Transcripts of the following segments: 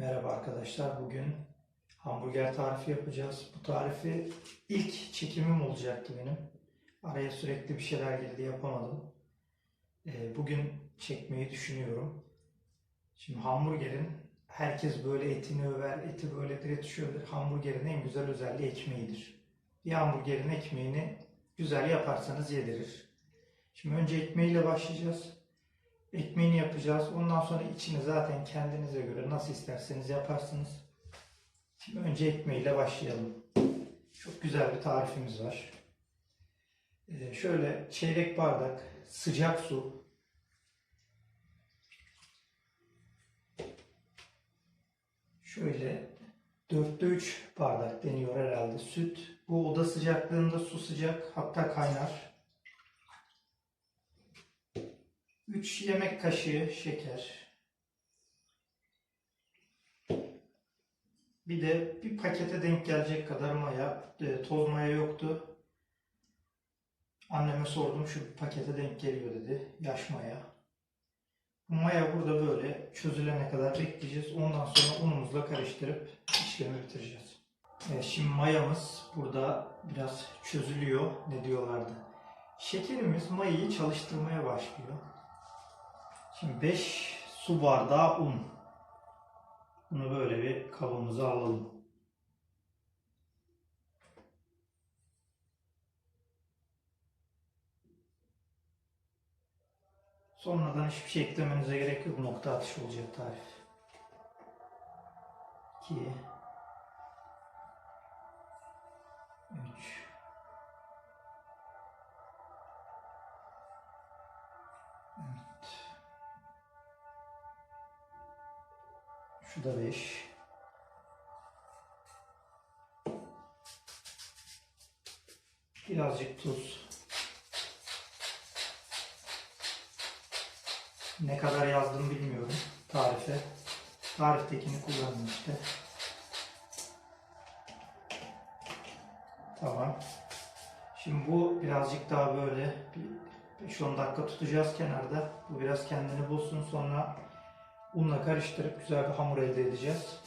Merhaba arkadaşlar. Bugün hamburger tarifi yapacağız. Bu tarifi ilk çekimim olacaktı benim. Araya sürekli bir şeyler girdi yapamadım. Ee, Bugün çekmeyi düşünüyorum. Şimdi hamburgerin herkes böyle etini över, eti böyle direkt. Hamburgerin en güzel özelliği ekmeğidir. Bir hamburgerin ekmeğini güzel yaparsanız yedirir. Şimdi önce ekmeğiyle başlayacağız. Ekmeğini yapacağız. Ondan sonra içini zaten kendinize göre nasıl isterseniz yaparsınız. Şimdi önce ekmeğiyle başlayalım. Çok güzel bir tarifimiz var. Ee, şöyle çeyrek bardak sıcak su. Şöyle dörtte üç bardak deniyor herhalde süt. Bu oda sıcaklığında su sıcak hatta kaynar. 3 yemek kaşığı şeker. Bir de bir pakete denk gelecek kadar maya. E, toz maya yoktu. Anneme sordum şu pakete denk geliyor dedi. Yaş maya. Bu maya burada böyle çözülene kadar bekleyeceğiz. Ondan sonra unumuzla karıştırıp işlemi bitireceğiz. Evet, şimdi mayamız burada biraz çözülüyor. Ne diyorlardı? Şekerimiz mayayı çalıştırmaya başlıyor. Şimdi 5 su bardağı un. Bunu böyle bir kabımıza alalım. Sonradan hiçbir şey eklemenize gerek yok. Nokta atışı olacak tarif. 2 3 Şu da 5. Birazcık tuz. Ne kadar yazdım bilmiyorum tarife. Tariftekini kullandım işte. Tamam. Şimdi bu birazcık daha böyle bir 5-10 dakika tutacağız kenarda. Bu biraz kendini bulsun sonra unla karıştırıp güzel bir hamur elde edeceğiz.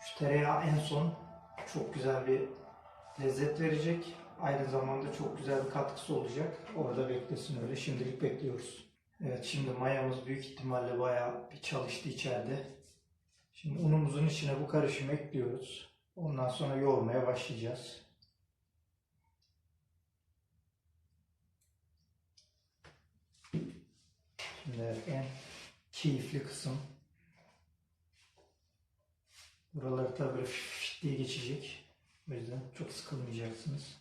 Şu tereyağı en son çok güzel bir lezzet verecek. Aynı zamanda çok güzel bir katkısı olacak. Orada beklesin öyle. Şimdilik bekliyoruz. Evet şimdi mayamız büyük ihtimalle bayağı bir çalıştı içeride. Şimdi unumuzun içine bu karışımı ekliyoruz. Ondan sonra yoğurmaya başlayacağız. Şimdi en keyifli kısım. Buraları tabi böyle fış diye geçecek. O yüzden çok sıkılmayacaksınız.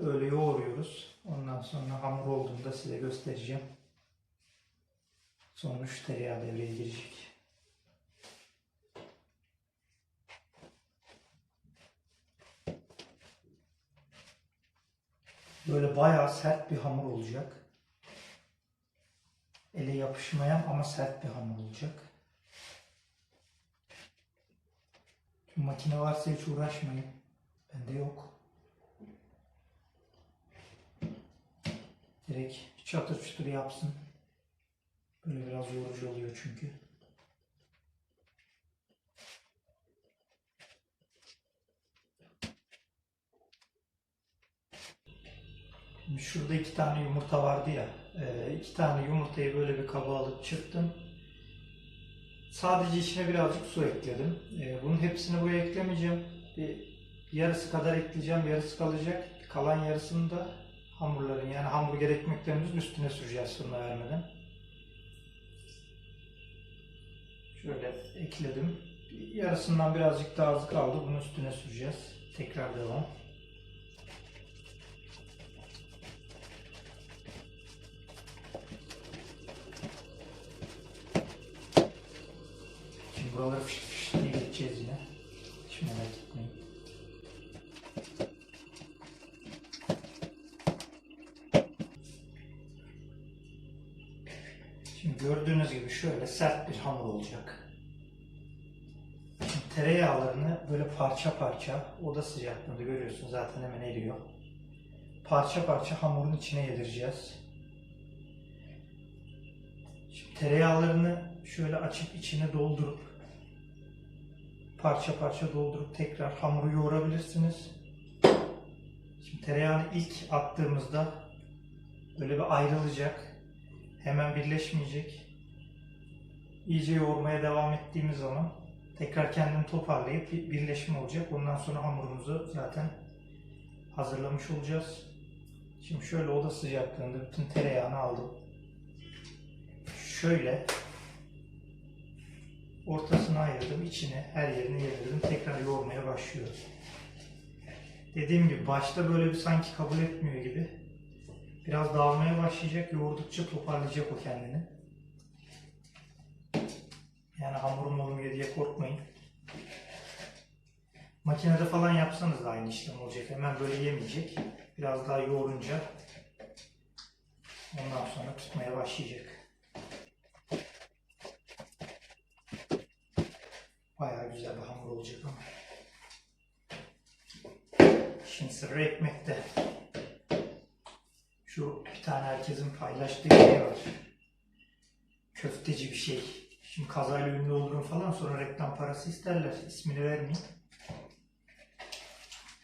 Öyle yoğuruyoruz. Ondan sonra hamur olduğunda size göstereceğim. Şu tereyağı devreye girecek. Böyle bayağı sert bir hamur olacak. Ele yapışmayan ama sert bir hamur olacak. Makine varsa hiç uğraşmayın. Bende yok. Direkt çatır çutur yapsın. Böyle biraz yorucu oluyor çünkü. Şurada iki tane yumurta vardı ya. e, iki tane yumurtayı böyle bir kaba alıp çırptım. Sadece içine birazcık su ekledim. E, bunun hepsini buraya eklemeyeceğim. Bir yarısı kadar ekleyeceğim, yarısı kalacak. Kalan yarısını da hamurların yani hamburger ekmeklerimizin üstüne süreceğiz fırına vermeden. Şöyle ekledim. Yarısından birazcık daha az kaldı. Bunun üstüne süreceğiz. Tekrar devam. Buraları fış fış diye geçeceğiz yine. Hiç merak etmeyin. Şimdi gördüğünüz gibi şöyle sert bir hamur olacak. Şimdi tereyağlarını böyle parça parça, oda sıcaklığında görüyorsunuz zaten hemen eriyor. Parça parça hamurun içine yedireceğiz. Şimdi tereyağlarını şöyle açıp içine doldurup parça parça doldurup tekrar hamuru yoğurabilirsiniz. Şimdi tereyağını ilk attığımızda böyle bir ayrılacak. Hemen birleşmeyecek. İyice yoğurmaya devam ettiğimiz zaman tekrar kendini toparlayıp bir birleşme olacak. Ondan sonra hamurumuzu zaten hazırlamış olacağız. Şimdi şöyle oda sıcaklığında bütün tereyağını aldım. Şöyle ortasına ayırdım, içine her yerine yedirdim. Tekrar yoğurmaya başlıyorum. Dediğim gibi başta böyle bir sanki kabul etmiyor gibi. Biraz dağılmaya başlayacak, yoğurdukça toparlayacak o kendini. Yani hamurum olmuyor diye korkmayın. Makinede falan yapsanız da aynı işlem olacak. Hemen böyle yemeyecek. Biraz daha yoğurunca ondan sonra tutmaya başlayacak. Bir hamur olacak ama. Şimdi sıra ekmekte. Şu bir tane herkesin paylaştığı şey var. Köfteci bir şey. Şimdi kazayla ünlü olurum falan sonra reklam parası isterler. İsmini vermeyeyim.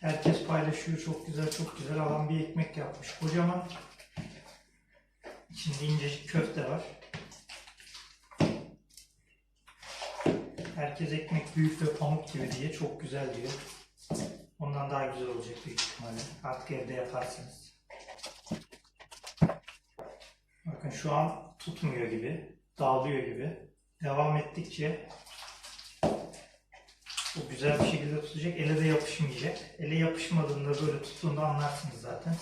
Herkes paylaşıyor. Çok güzel çok güzel. Adam bir ekmek yapmış. Kocaman. İçinde incecik köfte var. Herkes ekmek büyük ve pamuk gibi diye çok güzel diyor. Ondan daha güzel olacak büyük ihtimalle. Artık evde yaparsınız. Bakın şu an tutmuyor gibi. Dağılıyor gibi. Devam ettikçe bu güzel bir şekilde tutacak. Ele de yapışmayacak. Ele yapışmadığında böyle tuttuğunda anlarsınız zaten.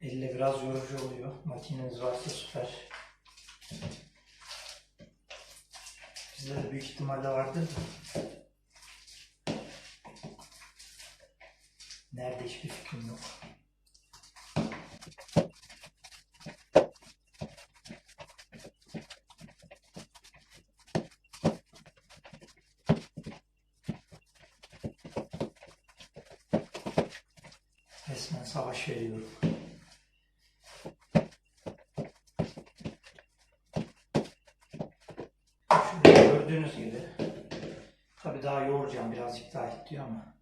Elle biraz yorucu oluyor. Makineniz varsa süper. Bizde de büyük ihtimalle vardır. Nerede hiçbir fikrim yok. Resmen savaş veriyorum. Şurada gördüğünüz gibi tabi daha yoğuracağım birazcık daha istiyor ama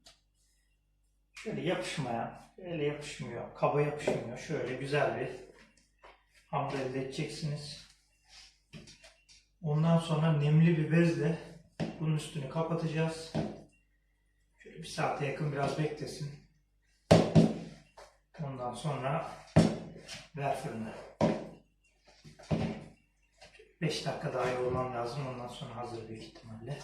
şöyle yapışmayan, ele yapışmıyor, kaba yapışmıyor. Şöyle güzel bir hamur elde edeceksiniz. Ondan sonra nemli bir bezle bunun üstünü kapatacağız. Şöyle bir saate yakın biraz beklesin. Ondan sonra ver fırına. 5 dakika daha yoğurmam lazım. Ondan sonra hazır büyük ihtimalle.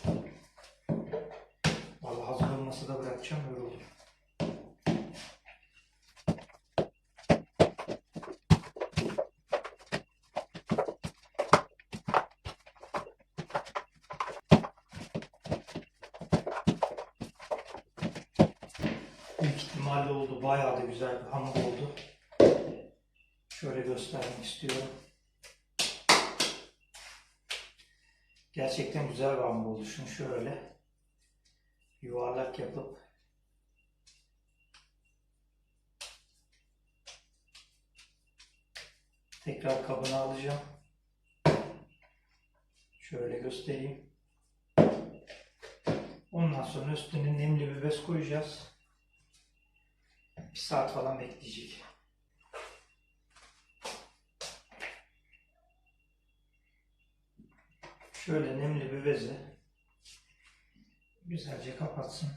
Vallahi hazır olmasa da bırakacağım öyle olur. Büyük ihtimalle oldu. Bayağı da güzel bir hamur oldu. Şöyle göstermek istiyorum. Gerçekten güzel oldu. Şunu şöyle yuvarlak yapıp tekrar kabına alacağım. Şöyle göstereyim. Ondan sonra üstüne nemli bir bez koyacağız. Bir saat falan bekleyecek. Şöyle nemli bir beze güzelce kapatsın.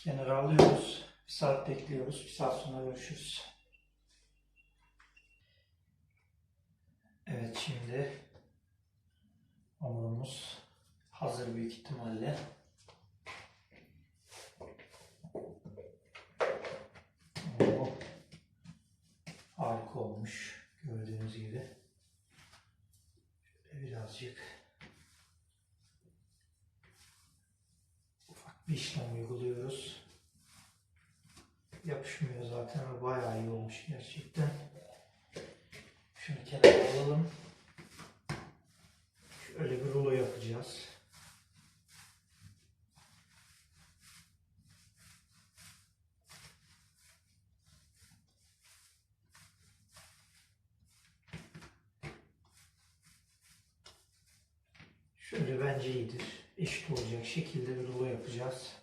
Kenara alıyoruz. Bir saat bekliyoruz. Bir saat sonra görüşürüz. Evet şimdi hamurumuz hazır büyük ihtimalle. Oo, harika olmuş gördüğünüz gibi. Birazcık ufak bir işlem uyguluyoruz. Yapışmıyor zaten ve bayağı iyi olmuş gerçekten. Şunu kenara alalım. Şöyle bir rulo yapacağız. Şöyle bence iyidir. Eşit olacak şekilde bir rulo yapacağız.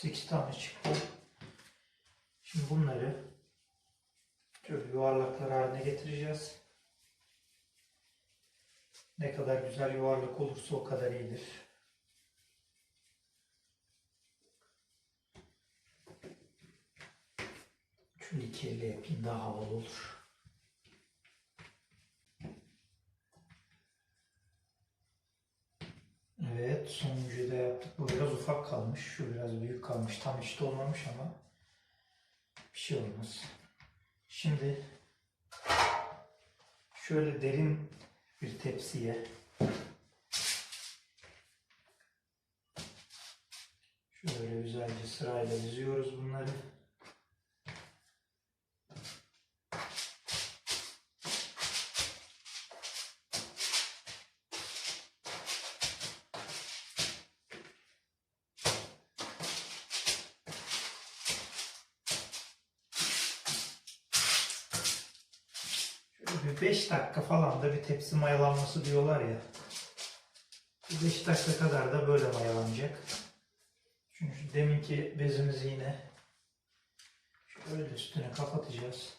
8 tane çıktı. Şimdi bunları şöyle yuvarlaklar haline getireceğiz. Ne kadar güzel yuvarlak olursa o kadar iyidir. Şunu iki elle yapayım daha havalı olur. Evet, sonuncuyu da yaptık. Bu biraz ufak kalmış. Şu biraz büyük kalmış. Tam eşit olmamış ama bir şey olmaz. Şimdi şöyle derin bir tepsiye şöyle güzelce sırayla diziyoruz bunları. Şöyle bir 5 dakika falan da bir tepsi mayalanması diyorlar ya. 5 dakika kadar da böyle mayalanacak. Çünkü deminki bezimizi yine şöyle üstüne kapatacağız.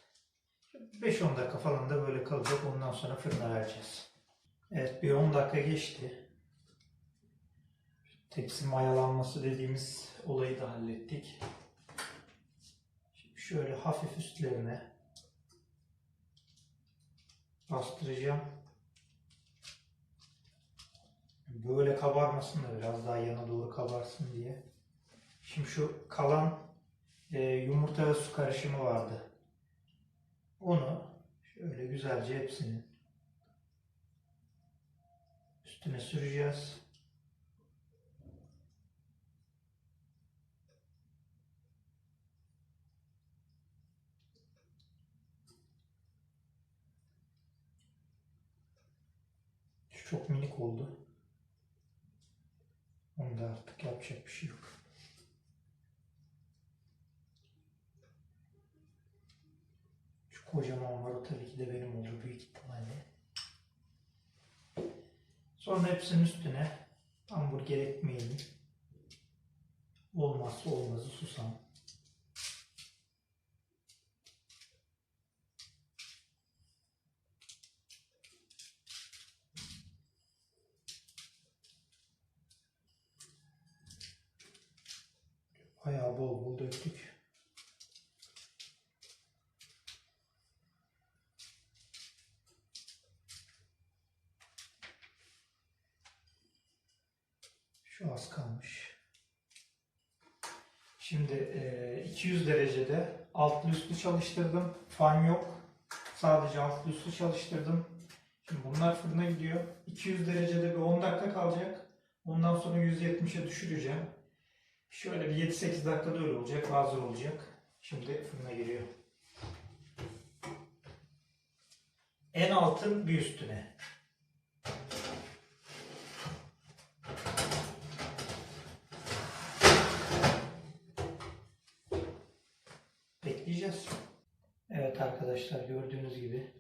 5-10 dakika falan da böyle kalacak. Ondan sonra fırına vereceğiz. Evet bir 10 dakika geçti. Tepsi mayalanması dediğimiz olayı da hallettik. Şimdi şöyle hafif üstlerine bastıracağım. Böyle kabarmasın da biraz daha yana doğru kabarsın diye. Şimdi şu kalan e, yumurta ve su karışımı vardı. Onu şöyle güzelce hepsini üstüne süreceğiz. Şu çok minik oldu. Onda artık yapacak bir şey yok. Şu kocaman var tabii ki de benim olur büyük ihtimalle. Sonra hepsinin üstüne hamburger ekmeğini olmazsa olmazı susam. Bayağı bol bol döktük. Şu az kalmış. Şimdi e, 200 derecede altlı üstlü çalıştırdım. Fan yok. Sadece altlı üstlü çalıştırdım. Şimdi bunlar fırına gidiyor. 200 derecede bir 10 dakika kalacak. Ondan sonra 170'e düşüreceğim. Şöyle bir 7-8 dakikada öyle olacak, hazır olacak. Şimdi fırına giriyor. En altın bir üstüne. Bekleyeceğiz. Evet arkadaşlar gördüğünüz gibi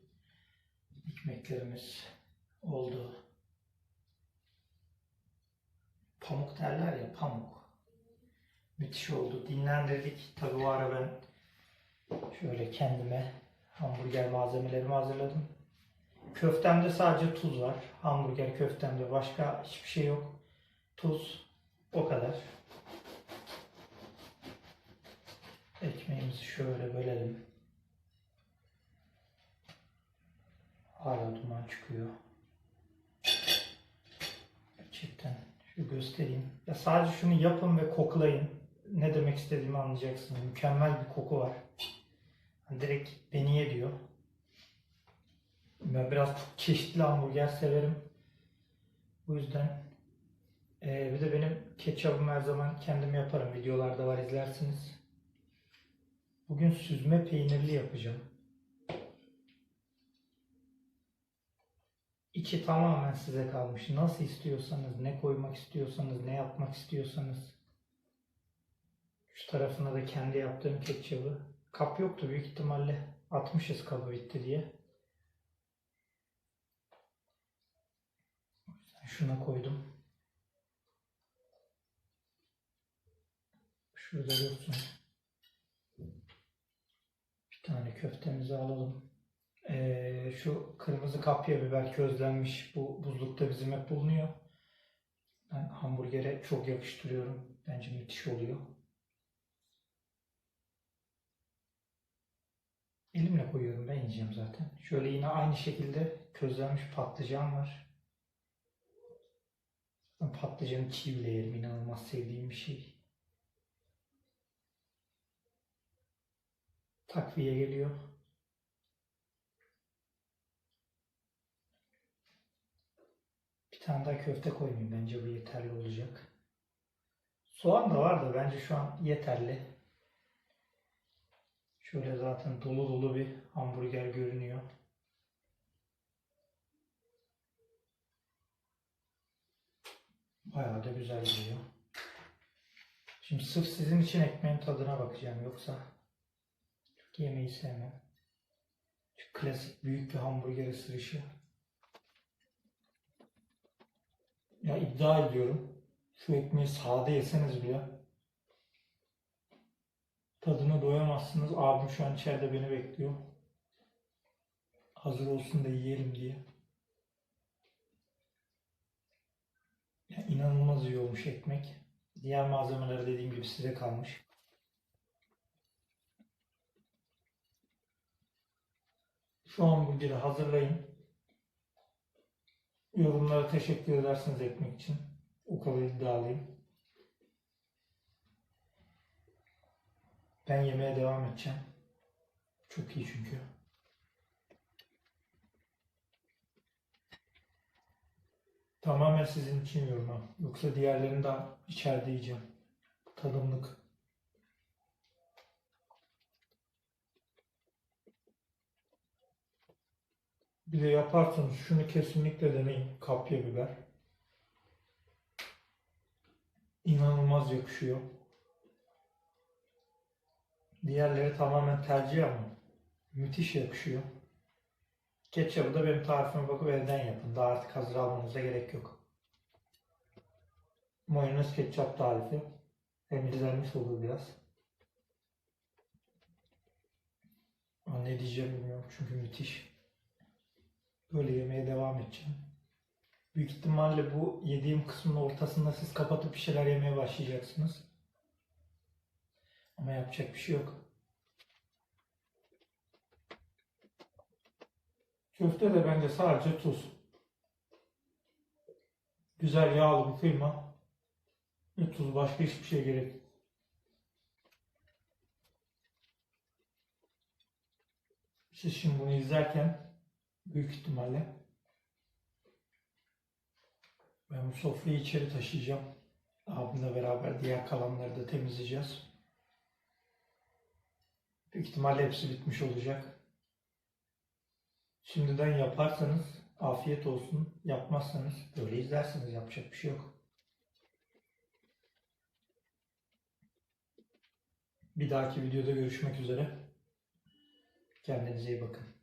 ekmeklerimiz oldu. Pamuk derler ya pamuk. Müthiş oldu. Dinlendirdik. Tabi o ara ben şöyle kendime hamburger malzemelerimi hazırladım. Köftemde sadece tuz var. Hamburger köftemde başka hiçbir şey yok. Tuz. O kadar. Ekmeğimizi şöyle bölelim. Hala duman çıkıyor. Gerçekten. Şu göstereyim. Ya sadece şunu yapın ve koklayın. Ne demek istediğimi anlayacaksınız. Mükemmel bir koku var. Hani direkt beni ye diyor. Ben biraz çok çeşitli hamburger severim. Bu yüzden ee, bir de benim ketçabımı her zaman kendim yaparım. Videolarda var izlersiniz. Bugün süzme peynirli yapacağım. İçi tamamen size kalmış. Nasıl istiyorsanız, ne koymak istiyorsanız, ne yapmak istiyorsanız. Şu tarafına da kendi yaptığım ketçabı. Kap yoktu büyük ihtimalle. Atmışız kabı bitti diye. Şuna koydum. Şurada dursun. Bir tane köftemizi alalım. Ee, şu kırmızı kapya biber közlenmiş. Bu buzlukta bizim hep bulunuyor. Ben hamburgere çok yakıştırıyorum. Bence müthiş oluyor. Elimle koyuyorum ben yiyeceğim zaten. Şöyle yine aynı şekilde közlenmiş patlıcan var. Patlıcanı çiğ bile yerim. İnanılmaz sevdiğim bir şey. Takviye geliyor. Tane daha köfte koymayayım. Bence bu yeterli olacak. Soğan da var da bence şu an yeterli. Şöyle zaten dolu dolu bir hamburger görünüyor. Bayağı da güzel gidiyor. Şimdi sırf sizin için ekmeğin tadına bakacağım. Yoksa yemeği sevmem. Şu klasik büyük bir hamburger ısırışı. Ya iddia ediyorum. Şu ekmeği sade yeseniz bile tadına doyamazsınız. Abim şu an içeride beni bekliyor. Hazır olsun da yiyelim diye. Ya inanılmaz iyi olmuş ekmek. Diğer malzemeler dediğim gibi size kalmış. Şu hamburgeri hazırlayın. Yorumlara teşekkür edersiniz ekmek için. O kadar iddialıyım. Ben yemeğe devam edeceğim. Çok iyi çünkü. Tamamen sizin için yiyorum ha. Yoksa diğerlerini de içeride yiyeceğim. Tadımlık. Bir de yaparsanız şunu kesinlikle deneyin. Kapya biber. İnanılmaz yakışıyor. Diğerleri tamamen tercih ama müthiş yakışıyor. Ketçapı da benim tarifime bakıp evden yapın. Daha artık hazır almanıza gerek yok. Mayonez ketçap tarifi. Hem izlenmiş olur biraz. Ne diyeceğim bilmiyorum çünkü müthiş. Böyle yemeye devam edeceğim. Büyük ihtimalle bu yediğim kısmın ortasında siz kapatıp bir şeyler yemeye başlayacaksınız. Ama yapacak bir şey yok. Köfte de bence sadece tuz. Güzel yağlı bir kıyma. Ve tuz başka hiçbir şey gerek. Siz şimdi bunu izlerken büyük ihtimalle ben bu sofrayı içeri taşıyacağım. Abimle beraber diğer kalanları da temizleyeceğiz. Büyük ihtimalle hepsi bitmiş olacak. Şimdiden yaparsanız afiyet olsun. Yapmazsanız böyle izlersiniz. Yapacak bir şey yok. Bir dahaki videoda görüşmek üzere. Kendinize iyi bakın.